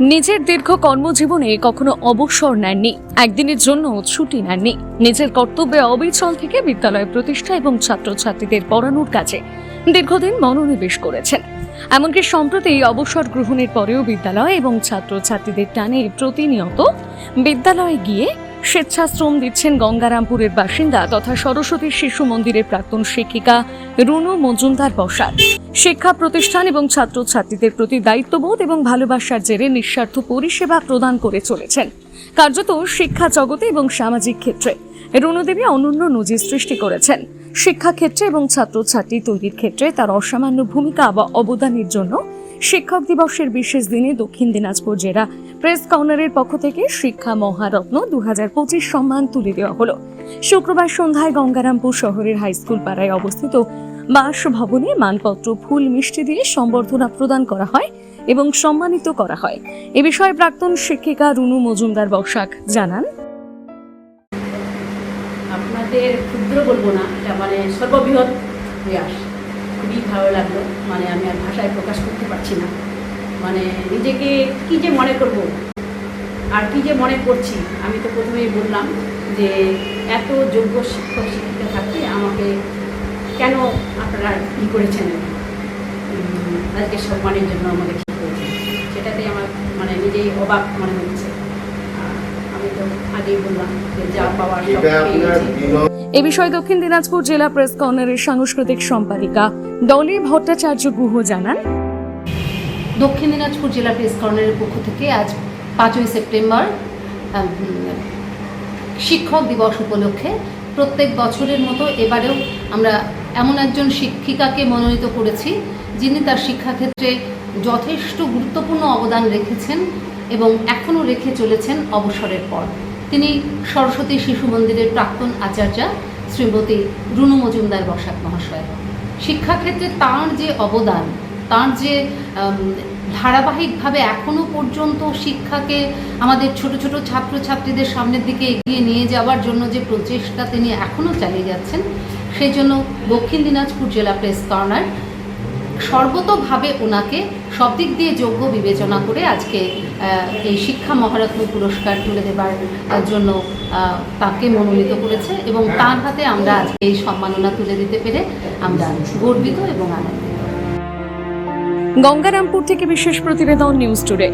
নিজের দীর্ঘ কর্মজীবনে কখনো অবসর নেননি। একদিনের জন্য ছুটি নেননি। নিজের কর্তব্যে অবিচল থেকে বিদ্যালয় প্রতিষ্ঠা এবং ছাত্রছাত্রীদের পড়ানোর কাজে দীর্ঘদিন মনোনিবেশ করেছেন। এমনকি সম্প্রতি অবসর গ্রহণের পরেও বিদ্যালয় এবং ছাত্রছাত্রীদের টানে প্রতিনিয়ত বিদ্যালয়ে গিয়ে স্বেচ্ছাশ্রম দিচ্ছেন গঙ্গারামপুরের বাসিন্দা তথা সরস্বতী শিশু মন্দিরের প্রাক্তন শিক্ষিকা রুনু মজুমদার বসাক শিক্ষা প্রতিষ্ঠান এবং ছাত্রছাত্রীদের প্রতি দায়িত্ববোধ এবং ভালোবাসার জেরে নিঃস্বার্থ পরিষেবা প্রদান করে চলেছেন। কার্যত শিক্ষা জগতে এবং সামাজিক ক্ষেত্রে। রুনুদেবী অনন্য নজির সৃষ্টি করেছেন। শিক্ষাক্ষেত্রে এবং ছাত্রছাত্রী তৈরির ক্ষেত্রে তার অসামান্য ভূমিকা বা অবদানের জন্য শিক্ষক দিবসের বিশেষ দিনে দক্ষিণ দিনাজপুর জেলা প্রেস কর্নারের পক্ষ থেকে শিক্ষা মহারত্ন দুহাজার পঁচিশ সম্মান তুলে দেওয়া হলো। শুক্রবার সন্ধ্যায় গঙ্গারামপুর শহরের হাইস্কুল পাড়ায় অবস্থিত বাসভবনে মানপত্র, ফুল, মিষ্টি দিয়ে সম্বর্ধনা প্রদান করা হয় এবং সম্মানিত করা হয়। এ বিষয়ে প্রাক্তন শিক্ষিকা রুনু মজুমদার বসাক জানান। আপনাদের ক্ষুদ্র বলব না, এটা মানে সর্ববৃহৎ প্রয়াস। খুবই ভালো লাগল। মানে আমি আর ভাষায় প্রকাশ করতে পারছি না। মানে নিজেকে কি যে মনে করব? আর কি যে মনে করছি? আমি তো প্রথমেই বললাম যে এত যোগ্য শিক্ষক শিক্ষিকা থাকতে আমাকে কেন আপনারা ই করেছেন? আজকে সম্মানের জন্য আমাকে ঠিক করেছেন? সেটাতে আমার মানে নিজেই অবাক মনে হচ্ছে। আমি তো আগেই বললাম যে যা পাওয়ার সব এ বিষয়ে দক্ষিণ দিনাজপুর জেলা প্রেস কর্নারের সাংস্কৃতিক সম্পাদিকা ডলি ভট্টাচার্য গুহ জানান। দক্ষিণ দিনাজপুর জেলা প্রেস কর্নারের পক্ষ থেকে আজ পাঁচই সেপ্টেম্বর শিক্ষক দিবস উপলক্ষে প্রত্যেক বছরের মতো এবারেও আমরা এমন একজন শিক্ষিকাকে মনোনীত করেছি, যিনি তার শিক্ষাক্ষেত্রে যথেষ্ট গুরুত্বপূর্ণ অবদান রেখেছেন এবং এখনও রেখে চলেছেন অবসরের পর। তিনি সরস্বতী শিশু মন্দিরের প্রাক্তন আচার্যা শ্রীমতী রুনু মজুমদার বসাক মহাশয়। শিক্ষাক্ষেত্রে তার যে অবদান, তার যে ধারাবাহিকভাবে এখনও পর্যন্ত শিক্ষাকে আমাদের ছোট ছোট ছাত্রছাত্রীদের সামনের দিকে এগিয়ে নিয়ে যাওয়ার জন্য যে প্রচেষ্টা তিনি এখনও চালিয়ে যাচ্ছেন, সেই জন্য দক্ষিণ দিনাজপুর জেলা প্রেস কর্নার সর্বতভাবে ওনাকে সব দিক দিয়ে যোগ্য বিবেচনা করে আজকে এই শিক্ষা মহারত্ন পুরস্কার তুলে দেবার জন্য তাকে মনোনীত করেছে এবং তার হাতে আমরা আজকে এই সম্মাননা তুলে দিতে পেরে আমরা গর্বিত এবং আনন্দিত। গঙ্গারামপুর থেকে বিশেষ প্রতিবেদন নিউজ টুডে।